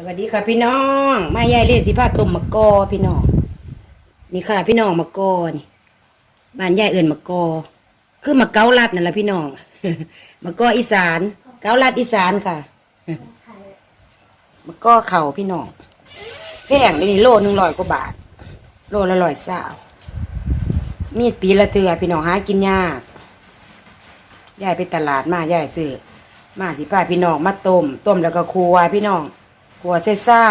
สวัสดีค่ะพี่น้อง มายายเล่สิพาต้มมะกอพี่น้อง นี่ค่ะ พี่น้องมะกอนี่บ้านยายเอิญมะกอ คือมะเกาลัดนั่นแหละพี่น้องมะกออีสาน เกาลัดอีสานค่ะมะกอเข่าพี่น้องแพงเดียวนี่โลหนึ่งร้อยกว่าบาท โลละร้อยสาวมีดปีละเถื่อพี่น้องหากินยากยายไปตลาดมายายซื้อมาสิพาพี่น้องมาต้มต้มแล้วก็ครัวพี่น้อง คั่วใส่ไส้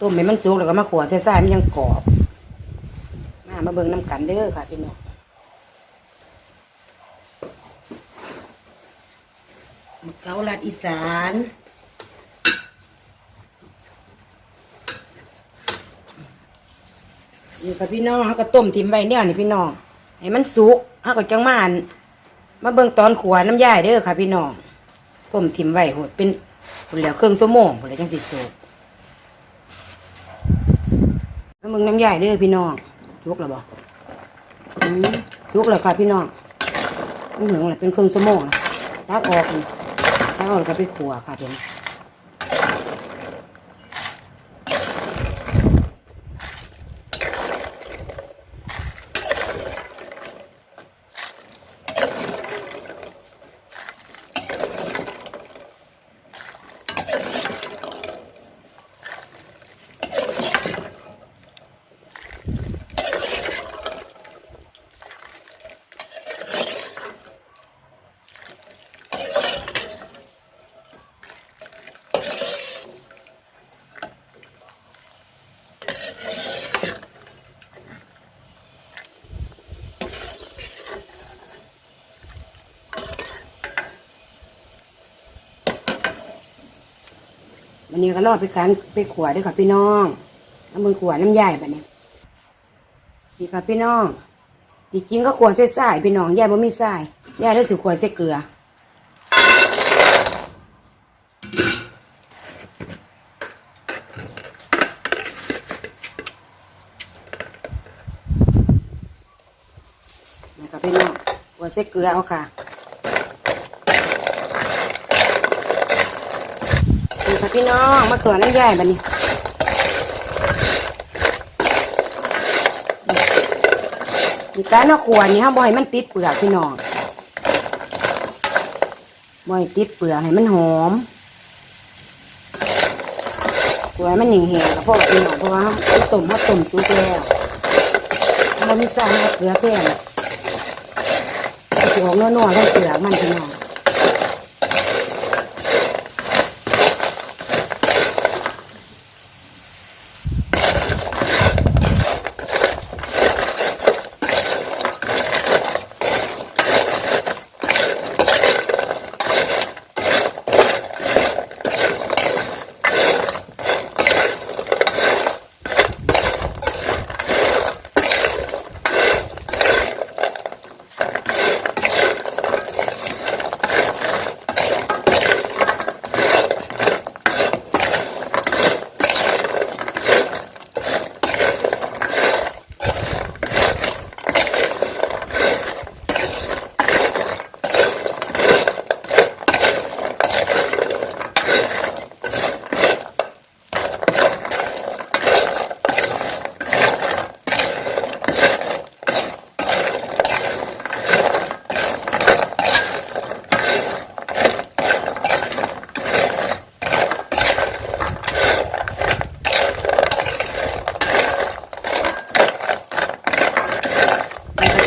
ต้มให้มันสุกแล้วก็มาคั่วใส่ไส้มันยังกรอบมามาเบิ่งน้ำกันเด้อค่ะพี่น้องมะเกาลัดอีสานนี่ค่ะพี่น้องเขาก็ต้มทิมไว้เนี่ยนี่พี่น้องให้มันสุกเขาก็จังมานมาเบิ่งตอนขัวน้ำยายเด้อค่ะพี่น้องต้มทิมไว้โหดเป็น ผลแล้วเครื่องสมองผลแล้วจังสิสูบแล้วมึงน้ำใหญ่เด้อพี่น้องยุกแล้วบ่อืมลุกแล้วค่ะพี่น้องมันถึงอะไรเป็นเครื่องสมองนะตักออกตักออกแล้วก็ไปขัวค่ะพี่น้อง วันนี้ก็รอดไปการไปขวเด้วยค่ะพี่น้องน้ำมึงขัวน้ำยายแบบนี้นี่ค่ะพี่น้องจริงก็ขัวใส่สายพี่น้องยายบ่มีสายยายได้สิขัวใส่เกลือนะครับพี่น้องหัวเส้เกลือเอาค่ะ ค่ะพี่น้องมาเกลือน้ำย่ายบันนี้มีการเอาขวดนี่ห้ามบ่ให้มันติดเปลือกพี่น้องบ่ให้ติดเปลือกให้มันหอมขวดมันหนีแหงๆกับพวกพี่น้องเพราะว่าเขาต้มเขาต้มสุกแล้วมันมีสารเกลือแค่นั้ของนัวๆทั้งเปลือมันพี่น้อง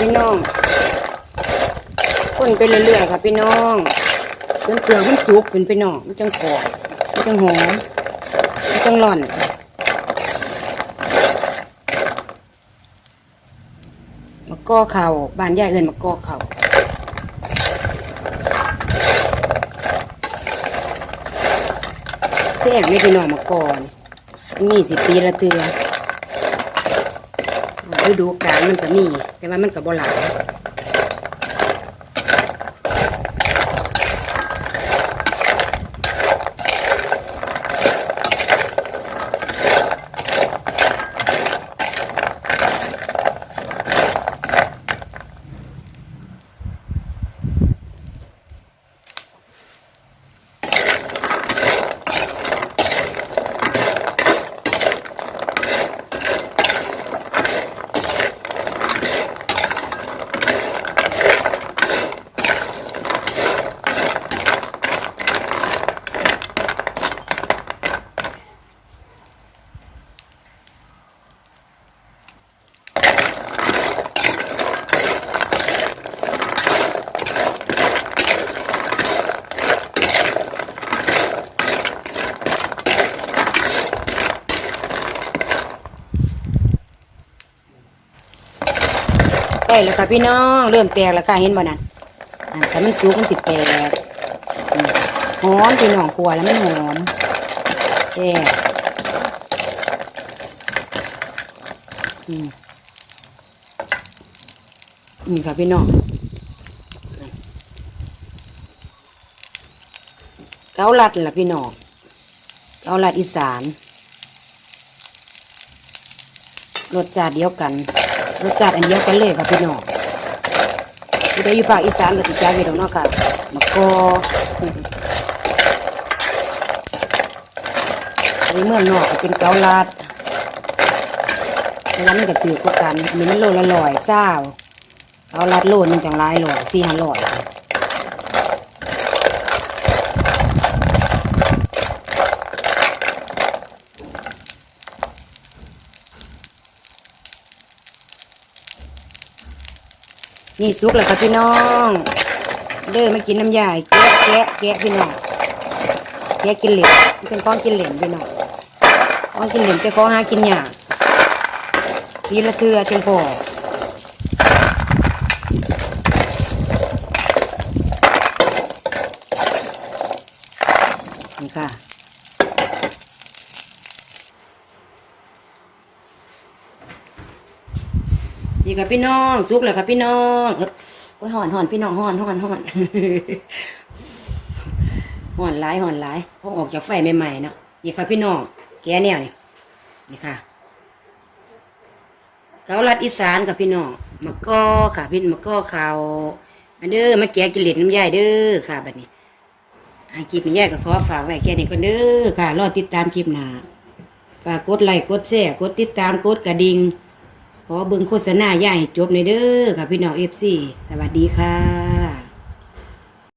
พี่น้องคนไปเรื่อยๆค่ะพี่น้องจนเปลือมันสุกเป็นพี่น้องมันจังกรอบมันจังหอมมันจังร่อนมะกอเข่าบานยายเอินมะกอเข่าแท่งไม่พี่น้องมะกอนมันมีสิปีละเตือ ฤดูกาลมันก็มี แต่ว่ามันก็บ่หลาย ได้แล้วค่ะพี่น้อง เริ่มแตกแล้วค่ะเห็นบ่นั่นแต่มันสุกมันสิแตกหอมพี่น้องกลัวแล้วมันหอมแตกอืมนี่ค่ะพี่น้องเกาลัดล่ะพี่น้องเกาลัดอีสานรสชาติเดียวกัน รสชาติอันเดียวกันเลยค่ะพี่น้องที่ได้อยู่ภาคอีสานก็สิจ้าพี่น้องนอกค่ะมะกออันนี้เมืองนอกเป็นเกาลัดแล้วมันก็ถือกว่ากันอันนี้มันโลละลอยเศร้าเกาลัดโลนึงจังหลายร้อยสี่ห้าลอย นี่สุกแล้วค่ะพี่น้อง เด้อมากินน้ำยาแกะแกะแกะพี่น้องแกะกินเหลนเป็นของกินเหลนพี่น้องของกินเหลนแต่ของหากินยากปีละเทือจังพอนี่ค่ะ นี่ค่ะพี่น้องสุกแล้วค่ะพี่น้องโอ้ยหอนหอนพี่น้องหอนหอนหอนหอนหลายหอนหลายพอออกจากไฟใหม่ๆเนาะนี่ค่ะพี่น้องแกเนี่ยนี่นี่ค่ะเกาลัดอีสานค่ะพี่น้องมะกอค่ะพี่มะกอขาวมาเด้อมาแกกินเหล็ดน้ำยายเด้อค่ะแบัดนี้อาคลิปนี้ยายก็ขอฝากไว้แค่นี้ก่อนเด้อค่ะรอติดตามคลิปหน้าฝากกดไลค์กดแชร์กดติดตามกดกระดิ่ง ขอเบิ่งโฆษณาย่าให้จบในเด้อค่ะพี่น้องเอฟซีสวัสดีค่ะ